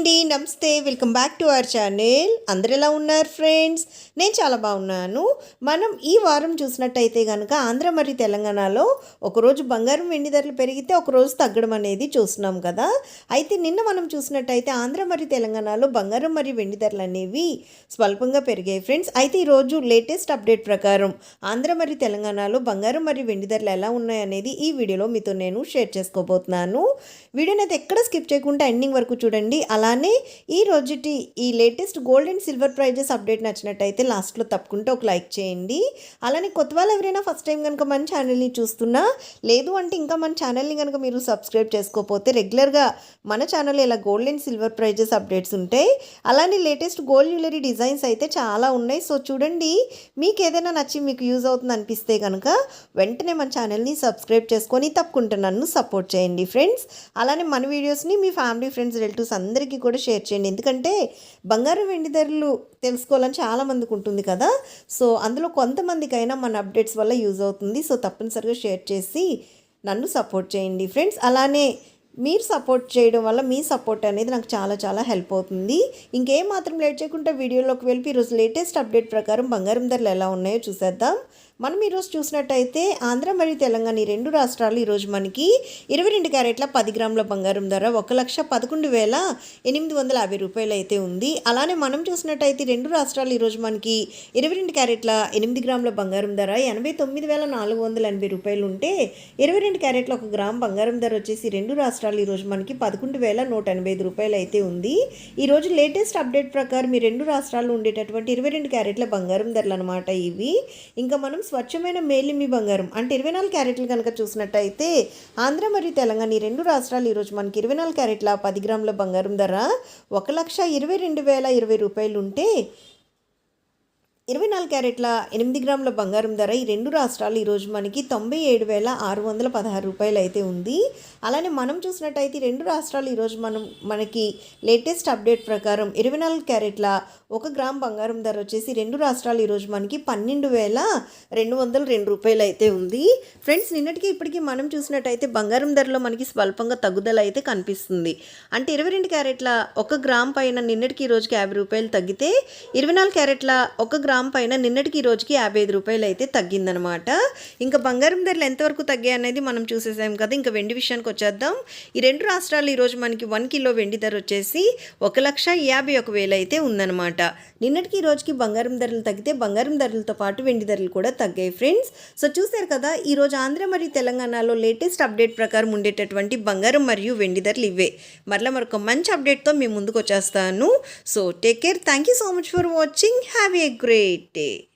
అండి నమస్తే. Welcome back to our channel. అందరు ఎలా ఉన్నారు ఫ్రెండ్స్? నేను చాలా బాగున్నాను. మనం ఈ వారం చూసినట్టయితే కనుక ఆంధ్ర మరియు తెలంగాణలో ఒకరోజు బంగారం వెండి ధరలు పెరిగితే ఒకరోజు తగ్గడం అనేది చూస్తున్నాం కదా. అయితే నిన్న మనం చూసినట్టయితే ఆంధ్ర మరియు తెలంగాణలో బంగారం మరియు వెండి ధరలు అనేవి స్వల్పంగా పెరిగాయి ఫ్రెండ్స్. అయితే ఈరోజు లేటెస్ట్ అప్డేట్ ప్రకారం ఆంధ్ర మరియు తెలంగాణలో బంగారం మరియు వెండి ధరలు ఎలా ఉన్నాయనేది ఈ వీడియోలో మీతో నేను షేర్ చేసుకోబోతున్నాను. వీడియోని అయితే ఎక్కడ స్కిప్ చేయకుండా ఎండింగ్ వరకు చూడండి. అలా అలానే ఈ రోజుటి ఈ latest gold and silver prices update నచ్చినట్టయితే లాస్ట్లో తప్పకుండా ఒక లైక్ చేయండి. అలానే కొత్త వాళ్ళు ఎవరైనా ఫస్ట్ టైం కనుక మన ఛానల్ని చూస్తున్నా లేదు అంటే ఇంకా మన ఛానల్ని కనుక మీరు సబ్స్క్రైబ్ చేసుకోకపోతే రెగ్యులర్గా మన ఛానల్లో ఇలా gold and silver prices updates ఉంటాయి. అలానే లేటెస్ట్ గోల్డ్ జ్యువెలరీ డిజైన్స్ అయితే చాలా ఉన్నాయి. సో చూడండి మీకు ఏదైనా నచ్చి మీకు యూజ్ అవుతుంది అనిపిస్తే కనుక వెంటనే మన ఛానల్ని సబ్స్క్రైబ్ చేసుకొని తప్పకుండా నన్ను సపోర్ట్ చేయండి ఫ్రెండ్స్. అలానే మన వీడియోస్ని మీ ఫ్యామిలీ ఫ్రెండ్స్ రిలేటివ్స్ అందరికీ కూడా షేర్ చేయండి. ఎందుకంటే బంగారం వెండి ధరలు తెలుసుకోవాలని చాలామందికి ఉంటుంది కదా. సో అందులో కొంతమందికైనా మన అప్డేట్స్ వల్ల యూజ్ అవుతుంది. సో తప్పనిసరిగా షేర్ చేసి నన్ను సపోర్ట్ చేయండి ఫ్రెండ్స్. అలానే మీరు సపోర్ట్ చేయడం వల్ల మీ సపోర్ట్ అనేది నాకు చాలా చాలా హెల్ప్ అవుతుంది. ఇంకేం మాత్రం లేట్ చేయకుండా వీడియోలోకి వెళ్ళి ఈరోజు లేటెస్ట్ అప్డేట్ ప్రకారం బంగారం ధరలు ఎలా ఉన్నాయో చూసేద్దాం. మనం ఈరోజు చూసినట్టయితే ఆంధ్ర మరియు తెలంగాణ ఈ రెండు రాష్ట్రాలు ఈరోజు మనకి ఇరవై రెండు క్యారెట్ల పది గ్రాముల బంగారం ధర ఒక లక్ష పదకొండు వేల ఎనిమిది వందల యాభై రూపాయలు అయితే ఉంది. అలానే మనం చూసినట్టయితే రెండు రాష్ట్రాలు ఈరోజు మనకి ఇరవై రెండు క్యారెట్ల ఎనిమిది గ్రాముల బంగారం ధర ఎనభై తొమ్మిది వేల నాలుగు వందల ఎనభై రూపాయలు ఉంటే ఇరవై రెండు క్యారెట్ల ఒక గ్రామ్ బంగారం ధర వచ్చేసి రెండు రాష్ట్రాలు ఈరోజు మనకి పదకొండు వేల నూట ఎనభై ఐదు రూపాయలు అయితే ఉంది. ఈరోజు లేటెస్ట్ అప్డేట్ ప్రకారం ఈ రెండు రాష్ట్రాల్లో ఉండేటటువంటి ఇరవై రెండు క్యారెట్ల బంగారం ధరలు అనమాట ఇవి. ఇంకా మనం స్వచ్ఛమైన మేలిమి బంగారం. అంటే ఇరవై నాలుగు క్యారెట్లు కనుక చూసినట్టయితే ఆంధ్ర మరియు తెలంగాణ ఈ రెండు రాష్ట్రాలు ఈరోజు మనకి ఇరవై నాలుగు క్యారెట్ల పది గ్రాముల బంగారం ధర ఒక లక్ష ఇరవై రెండు వేల ఇరవై రూపాయలు ఉంటే ఇరవై నాలుగు క్యారెట్ల ఎనిమిది గ్రాముల బంగారం ధర ఈ రెండు రాష్ట్రాలు ఈరోజు మనకి తొంభై ఏడు వేల ఆరు వందల పదహారు రూపాయలు అయితే ఉంది. అలానే మనం చూసినట్టయితే ఈ రెండు రాష్ట్రాలు ఈరోజు మనం మనకి లేటెస్ట్ అప్డేట్ ప్రకారం ఇరవై నాలుగు క్యారెట్ల ఒక గ్రామ్ బంగారం ధర వచ్చేసి రెండు రాష్ట్రాలు ఈరోజు మనకి పన్నెండు వేల రెండు వందల రెండు రూపాయలు అయితే ఉంది. ఫ్రెండ్స్ నిన్నటికి ఇప్పటికీ మనం చూసినట్టయితే బంగారం ధరలో మనకి స్వల్పంగా తగ్గుదల అయితే కనిపిస్తుంది. అంటే ఇరవై రెండు క్యారెట్ల ఒక గ్రామ్ పైన నిన్నటికి ఈ రోజుకి యాభై రూపాయలు తగ్గితే ఇరవై నాలుగు క్యారెట్ల ఒక గ్రామ్ పైన నిన్నటికి ఈ రోజుకి యాభై ఐదు రూపాయలు అయితే తగ్గిందనమాట ఇంకా బంగారం ధరలు ఎంతవరకు తగ్గాయి అనేది మనం చూసేసాం కదా. ఇంకా వెండి విషయానికి వచ్చేద్దాం. ఈ రెండు రాష్ట్రాలు ఈరోజు మనకి వన్ కిలో వెండి ధర వచ్చేసి ఒక లక్ష యాభై ఒక వేలు అయితే ఉందన్నమాట. నిన్నటికి ఈ రోజుకి బంగారం ధరలు తగ్గితే బంగారం ధరలతో పాటు వెండి ధరలు కూడా తగ్గాయి ఫ్రెండ్స్. సో చూశారు కదా ఈరోజు ఆంధ్ర మరియు తెలంగాణలో లేటెస్ట్ అప్డేట్ ప్రకారం ఉండేటటువంటి బంగారం మరియు వెండి ధరలు ఇవే. మరలా మరొక మంచి అప్డేట్తో మేము ముందుకు వచ్చేస్తాను. So take care. Thank you so much for watching. Have a great いて